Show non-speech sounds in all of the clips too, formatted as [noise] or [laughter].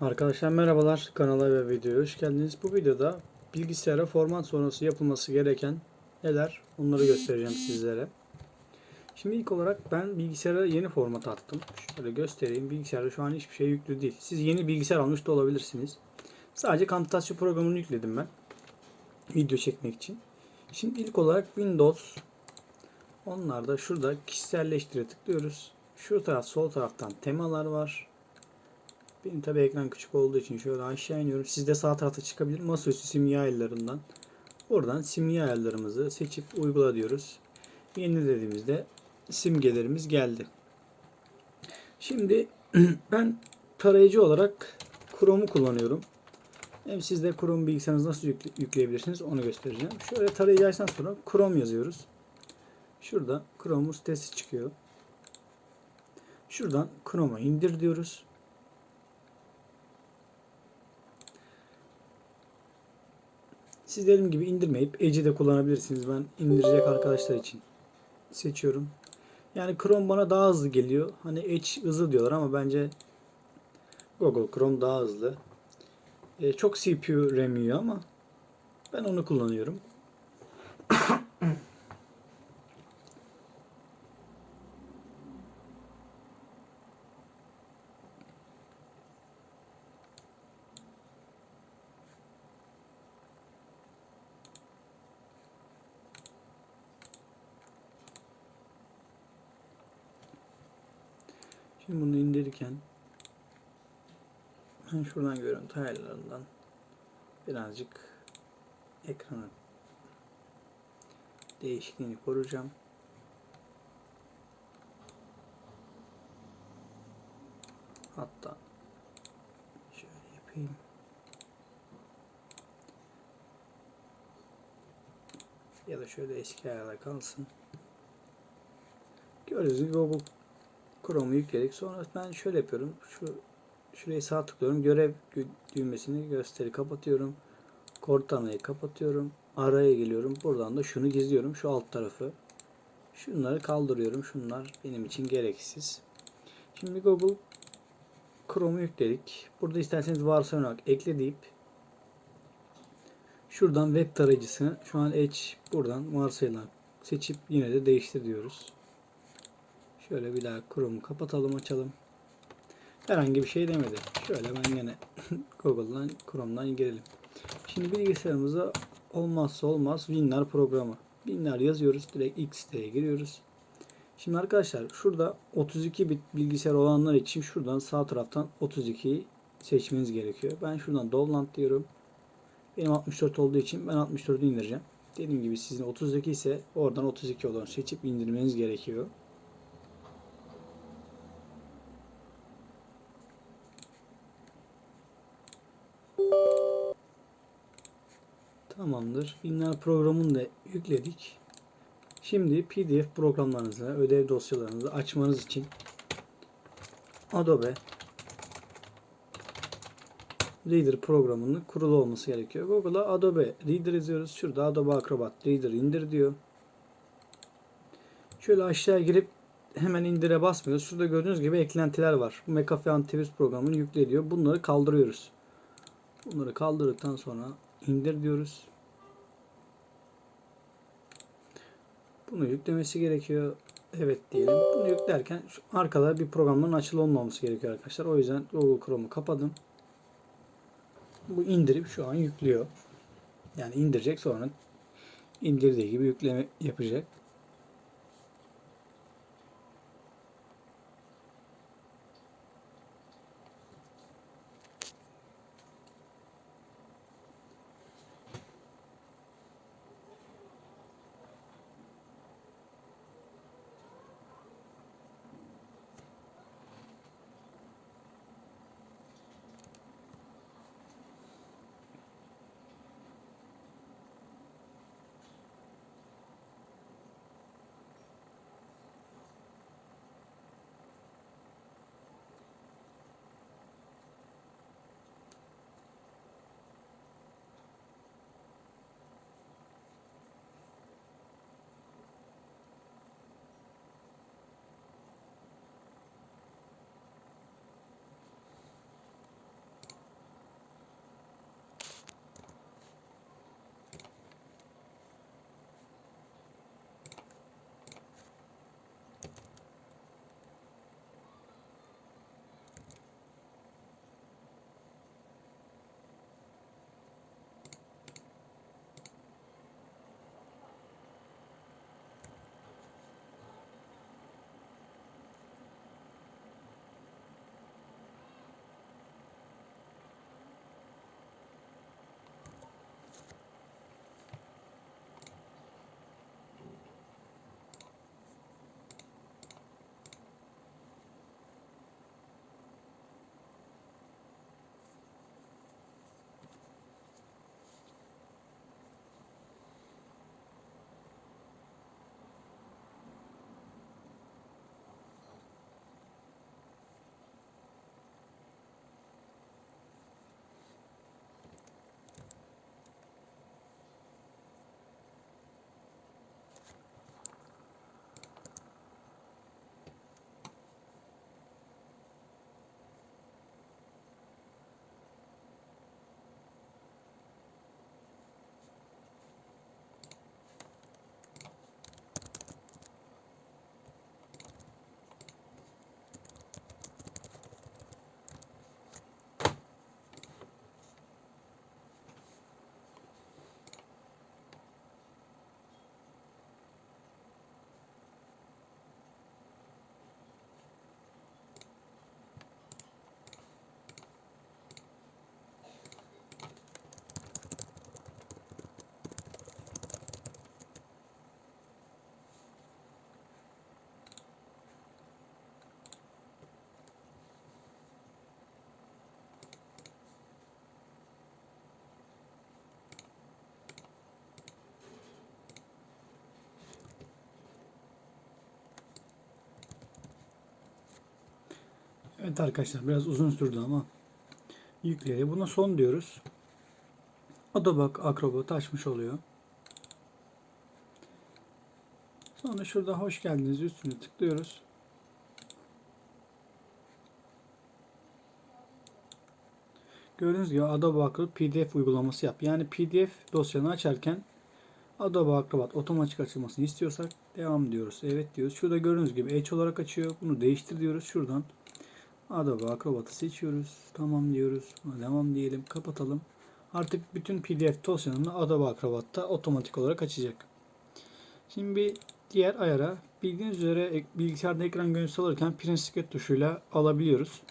Arkadaşlar merhabalar kanala ve videoya hoş geldiniz. Bu videoda bilgisayara format sonrası yapılması gereken neler onları göstereceğim sizlere. Şimdi ilk olarak ben bilgisayara yeni format attım. Şöyle göstereyim. Bilgisayarda şu an hiçbir şey yüklü değil. Siz yeni bilgisayar almış da olabilirsiniz. Sadece kanıtasyon programını yükledim ben. Video çekmek için. Şimdi ilk olarak Windows Onlarda şurada kişiselleştire tıklıyoruz. Şu taraf sol taraftan temalar var. Benim tabi ekran küçük olduğu için şöyle aşağı iniyorum. Sizde sağ tarafta çıkabilir. Masaüstü simya ayarlarından. Oradan simya ayarlarımızı seçip uygula diyoruz. Yeni dediğimizde simgelerimiz geldi. Şimdi [clears throat] ben tarayıcı olarak Chrome'u kullanıyorum. Hem siz de Chrome bilgisayarınızı nasıl yükle- yükleyebilirsiniz onu göstereceğim. Şöyle tarayıcı açtıktan sonra Chrome yazıyoruz. Şurada Chrome sitesi çıkıyor. Şuradan Chrome'a indir diyoruz. Siz dediğim gibi indirmeyip Edge'i de kullanabilirsiniz. Ben indirecek arkadaşlar için seçiyorum. Yani Chrome bana daha hızlı geliyor. Hani Edge hızlı diyorlar ama bence Google Chrome daha hızlı. Ee, çok CPU RAM yiyor ama ben onu kullanıyorum. Şimdi bunu indirirken ben şuradan görüntü ayarlarından birazcık ekranı değişikliğini koruyacağım. Hatta şöyle yapayım. Ya da şöyle eski ayarlar kalsın. Gördüğünüz gibi Google Chrome'u yükledik. Sonra ben şöyle yapıyorum. Şu şurayı sağ tıklıyorum. Görev gö- düğmesini gösteri kapatıyorum. Cortana'yı kapatıyorum. Araya geliyorum. Buradan da şunu gizliyorum. Şu alt tarafı. Şunları kaldırıyorum. Şunlar benim için gereksiz. Şimdi Google Chrome'u yükledik. Burada isterseniz varsayım olarak ekle deyip şuradan web tarayıcısını şu an Edge buradan varsayılan seçip yine de değiştir diyoruz. Şöyle bir daha Chrome'u kapatalım açalım. Herhangi bir şey demedi. Şöyle ben yine [laughs] Google'dan Chrome'dan girelim. Şimdi bilgisayarımıza olmazsa olmaz WinRAR programı. WinRAR yazıyoruz. Direkt X siteye giriyoruz. Şimdi arkadaşlar şurada 32 bit bilgisayar olanlar için şuradan sağ taraftan 32'yi seçmeniz gerekiyor. Ben şuradan download diyorum. Benim 64 olduğu için ben 64'ü indireceğim. Dediğim gibi sizin 32 ise oradan 32 olanı seçip indirmeniz gerekiyor. Tamamdır. WinRAR programını da yükledik. Şimdi PDF programlarınızı, ödev dosyalarınızı açmanız için Adobe Reader programının kurulu olması gerekiyor. Google'a Adobe Reader yazıyoruz. Şurada Adobe Acrobat Reader indir diyor. Şöyle aşağı girip hemen indire basmıyoruz. Şurada gördüğünüz gibi eklentiler var. McAfee antivirüs programını yükle diyor. Bunları kaldırıyoruz. Bunları kaldırdıktan sonra indir diyoruz. Bunu yüklemesi gerekiyor. Evet diyelim. Bunu yüklerken şu arkada bir programların açılı olmaması gerekiyor arkadaşlar. O yüzden Google Chrome'u kapadım. Bu indirip şu an yüklüyor. Yani indirecek sonra indirdiği gibi yükleme yapacak. Evet arkadaşlar biraz uzun sürdü ama yükledi. Buna son diyoruz. Adobe Acrobat açmış oluyor. Sonra şurada hoş geldiniz üstüne tıklıyoruz. Gördüğünüz gibi Adobe Acrobat PDF uygulaması yap. Yani PDF dosyanı açarken Adobe Acrobat otomatik açılmasını istiyorsak devam diyoruz. Evet diyoruz. Şurada gördüğünüz gibi Edge olarak açıyor. Bunu değiştir diyoruz. Şuradan Adobe Acrobat'ı seçiyoruz. Tamam diyoruz. Devam diyelim. Kapatalım. Artık bütün PDF dosyanını Adobe Acrobat'ta otomatik olarak açacak. Şimdi bir diğer ayara bildiğiniz üzere bilgisayarda ekran görüntüsü alırken print screen tuşuyla alabiliyoruz.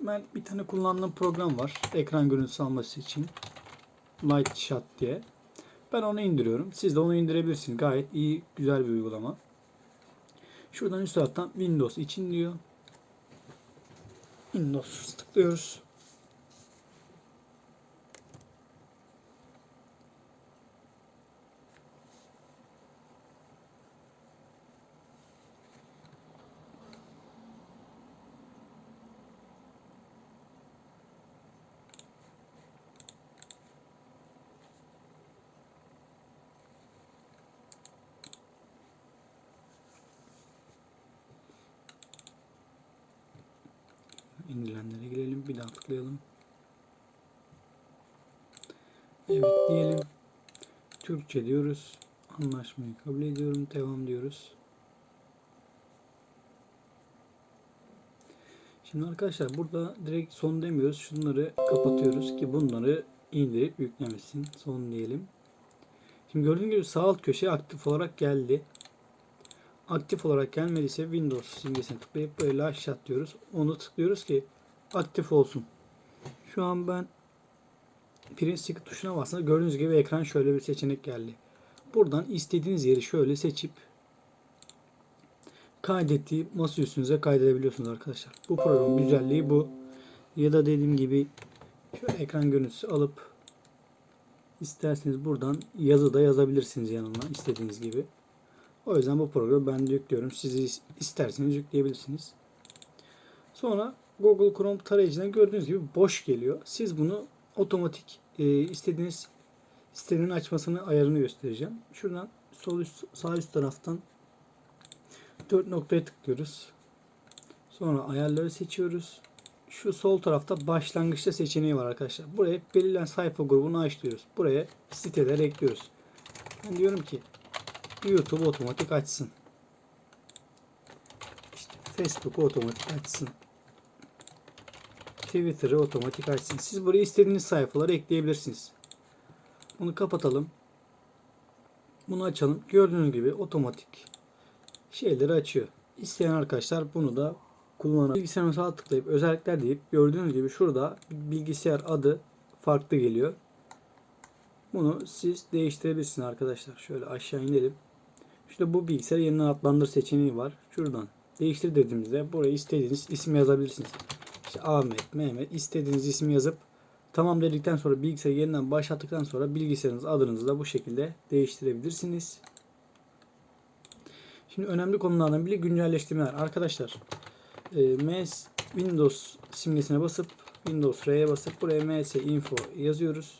Ben bir tane kullandığım program var. Ekran görüntüsü alması için. Light Shot diye. Ben onu indiriyorum. Siz de onu indirebilirsiniz. Gayet iyi, güzel bir uygulama. Şuradan üst taraftan Windows için diyor. Windows tıklıyoruz. İndirilenlere girelim. Bir daha tıklayalım. Evet diyelim. Türkçe diyoruz. Anlaşmayı kabul ediyorum. Devam diyoruz. Şimdi arkadaşlar burada direkt son demiyoruz. Şunları kapatıyoruz ki bunları indirip yüklemesin. Son diyelim. Şimdi gördüğünüz gibi sağ alt köşe aktif olarak geldi. Aktif olarak gelmediyse Windows simgesine tıklayıp böyle aşağı diyoruz. Onu tıklıyoruz ki aktif olsun. Şu an ben print stick tuşuna bastığımda gördüğünüz gibi ekran şöyle bir seçenek geldi. Buradan istediğiniz yeri şöyle seçip kaydettiği masa üstünüze kaydedebiliyorsunuz arkadaşlar. Bu programın güzelliği bu. Ya da dediğim gibi şöyle ekran görüntüsü alıp isterseniz buradan yazı da yazabilirsiniz yanına istediğiniz gibi. O yüzden bu programı ben de yüklüyorum. Siz isterseniz yükleyebilirsiniz. Sonra Google Chrome tarayıcına gördüğünüz gibi boş geliyor. Siz bunu otomatik e, istediğiniz sitenin açmasını ayarını göstereceğim. Şuradan sol üst, sağ üst taraftan 4 noktaya tıklıyoruz. Sonra ayarları seçiyoruz. Şu sol tarafta başlangıçta seçeneği var arkadaşlar. Buraya belirlen sayfa grubunu aç diyoruz. Buraya siteler ekliyoruz. Ben diyorum ki YouTube otomatik açsın. İşte Facebook otomatik açsın. Twitter'ı otomatik açsın. Siz buraya istediğiniz sayfaları ekleyebilirsiniz. Bunu kapatalım. Bunu açalım. Gördüğünüz gibi otomatik şeyleri açıyor. İsteyen arkadaşlar bunu da kullanabilir. Bilgisayarına sağ tıklayıp özellikler deyip gördüğünüz gibi şurada bilgisayar adı farklı geliyor. Bunu siz değiştirebilirsiniz arkadaşlar. Şöyle aşağı inelim. İşte bu bilgisayar yeniden adlandır seçeneği var. Şuradan değiştir dediğimizde buraya istediğiniz ismi yazabilirsiniz. İşte Ahmet, Mehmet istediğiniz ismi yazıp tamam dedikten sonra bilgisayarı yeniden başlattıktan sonra bilgisayarınız adınızı da bu şekilde değiştirebilirsiniz. Şimdi önemli konulardan biri güncelleştirmeler. Arkadaşlar e, MS Windows simgesine basıp Windows R'ye basıp buraya ms info yazıyoruz.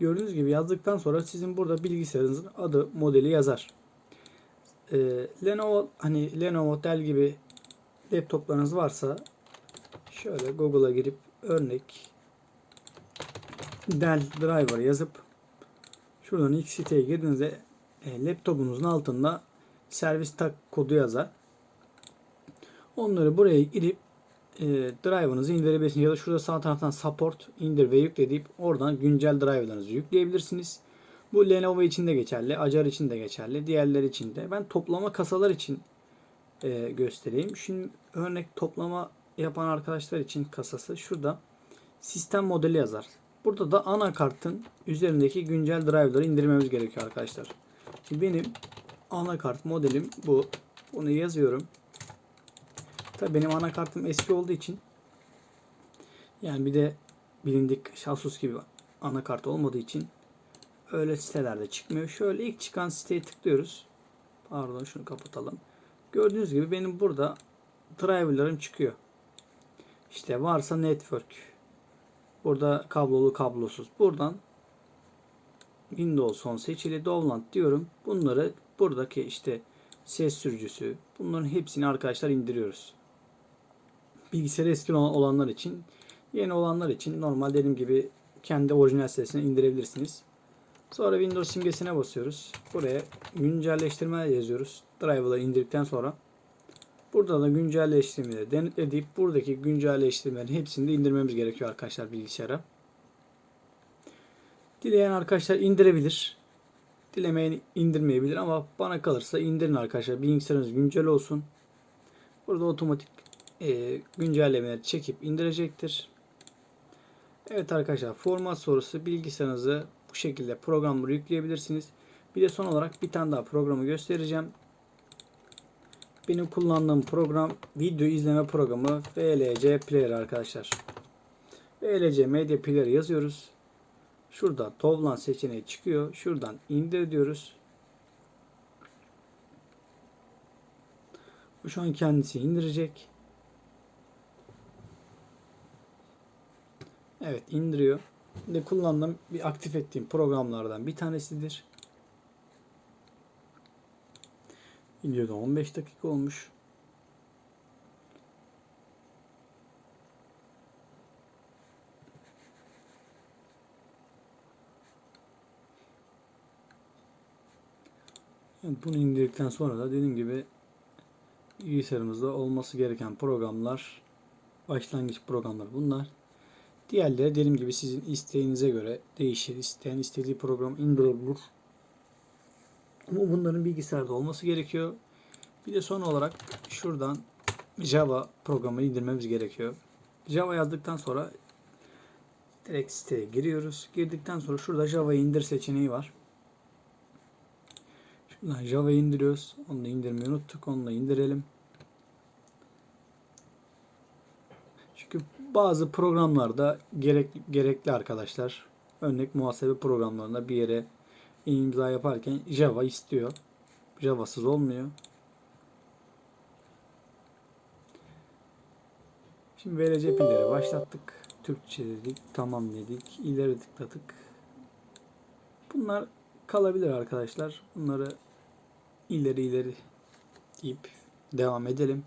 Gördüğünüz gibi yazdıktan sonra sizin burada bilgisayarınızın adı, modeli yazar. Ee, Lenovo hani Lenovo Dell gibi laptoplarınız varsa şöyle Google'a girip örnek Dell driver yazıp şuradan ilk siteye girdiğinizde e, laptopunuzun altında servis tak kodu yazar. Onları buraya girip e, driver'ınızı indirebilirsiniz. Ya da şurada sağ taraftan support indir ve yükle deyip oradan güncel driver'larınızı yükleyebilirsiniz. Bu Lenovo için de geçerli. Acer için de geçerli. Diğerler için de. Ben toplama kasalar için e, göstereyim. Şimdi örnek toplama yapan arkadaşlar için kasası şurada sistem modeli yazar. Burada da anakartın üzerindeki güncel driver'ları indirmemiz gerekiyor arkadaşlar. Şimdi benim anakart modelim bu. Bunu yazıyorum. Tabii benim anakartım eski olduğu için yani bir de bilindik Asus gibi anakart olmadığı için öyle sitelerde çıkmıyor. Şöyle ilk çıkan siteye tıklıyoruz. Pardon şunu kapatalım. Gördüğünüz gibi benim burada driverlarım çıkıyor. İşte varsa network. Burada kablolu kablosuz. Buradan Windows 10 seçili Dovland diyorum. Bunları buradaki işte ses sürücüsü bunların hepsini arkadaşlar indiriyoruz. Bilgisayarı eski olan- olanlar için yeni olanlar için normal dediğim gibi kendi orijinal sitesine indirebilirsiniz. Sonra Windows simgesine basıyoruz. Buraya güncelleştirme yazıyoruz. Driver'ları indirdikten sonra burada da güncelleştirmeleri denetleyip buradaki güncelleştirmelerin hepsini de indirmemiz gerekiyor arkadaşlar bilgisayara. Dileyen arkadaşlar indirebilir. Dilemeyen indirmeyebilir ama bana kalırsa indirin arkadaşlar. Bilgisayarınız güncel olsun. Burada otomatik e, güncellemeleri çekip indirecektir. Evet arkadaşlar format sorusu bilgisayarınızı bu şekilde programları yükleyebilirsiniz. Bir de son olarak bir tane daha programı göstereceğim. Benim kullandığım program video izleme programı VLC Player arkadaşlar. VLC Media Player yazıyoruz. Şurada Tovlan seçeneği çıkıyor. Şuradan indir diyoruz. Bu şu an kendisi indirecek. Evet indiriyor. Şimdi kullandığım bir aktif ettiğim programlardan bir tanesidir. Videoda 15 dakika olmuş. Bunu indirdikten sonra da dediğim gibi bilgisayarımızda olması gereken programlar başlangıç programları bunlar. Diğerleri dediğim gibi sizin isteğinize göre değişir. İsteyen istediği program indirebilir. Ama bunların bilgisayarda olması gerekiyor. Bir de son olarak şuradan Java programı indirmemiz gerekiyor. Java yazdıktan sonra direkt siteye giriyoruz. Girdikten sonra şurada Java indir seçeneği var. Şuradan Java indiriyoruz. Onu da indirmeyi unuttuk. Onu da indirelim. Bazı programlarda gerek, gerekli arkadaşlar. Örnek muhasebe programlarında bir yere imza yaparken Java istiyor. Java'sız olmuyor. Şimdi VLC pilleri başlattık. Türkçe dedik. Tamam dedik. İleri tıkladık. Bunlar kalabilir arkadaşlar. Bunları ileri ileri deyip devam edelim.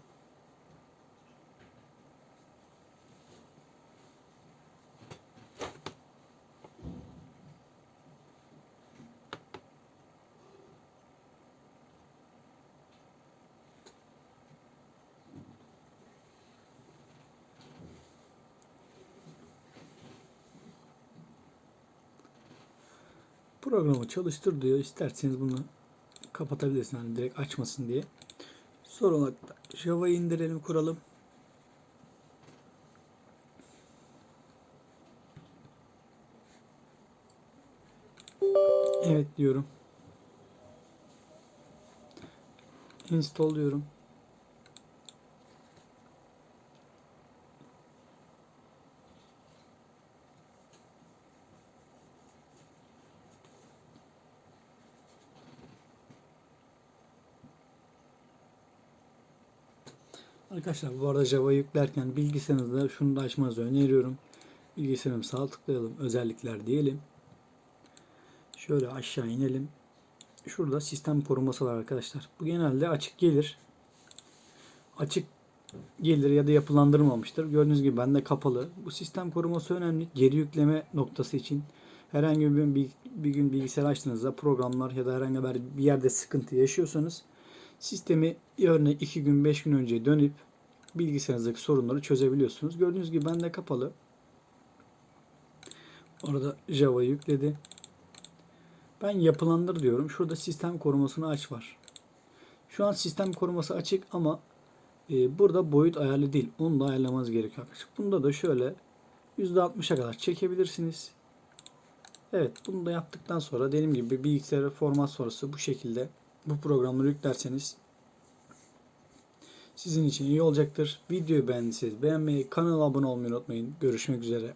Programı çalıştır diyor. İsterseniz bunu kapatabilirsin hani direkt açmasın diye. Son olarak da Java'yı indirelim kuralım. Evet diyorum. Install diyorum. Arkadaşlar bu arada Java yüklerken bilgisayarınızda şunu da açmanızı öneriyorum. Bilgisayarım sağ tıklayalım. Özellikler diyelim. Şöyle aşağı inelim. Şurada sistem koruması var arkadaşlar. Bu genelde açık gelir. Açık gelir ya da yapılandırmamıştır. Gördüğünüz gibi bende kapalı. Bu sistem koruması önemli. Geri yükleme noktası için herhangi bir, bir, gün bilgisayar açtığınızda programlar ya da herhangi bir yerde sıkıntı yaşıyorsanız sistemi örneğin 2 gün 5 gün önce dönüp bilgisayarınızdaki sorunları çözebiliyorsunuz. Gördüğünüz gibi bende kapalı. Orada Java'yı yükledi. Ben yapılandır diyorum. Şurada sistem korumasını aç var. Şu an sistem koruması açık ama e, burada boyut ayarlı değil. Onu da ayarlamanız gerekiyor. Bunda da şöyle %60'a kadar çekebilirsiniz. Evet bunu da yaptıktan sonra dediğim gibi bilgisayara format sonrası bu şekilde bu programları yüklerseniz sizin için iyi olacaktır. Videoyu beğendiyseniz beğenmeyi, kanala abone olmayı unutmayın. Görüşmek üzere.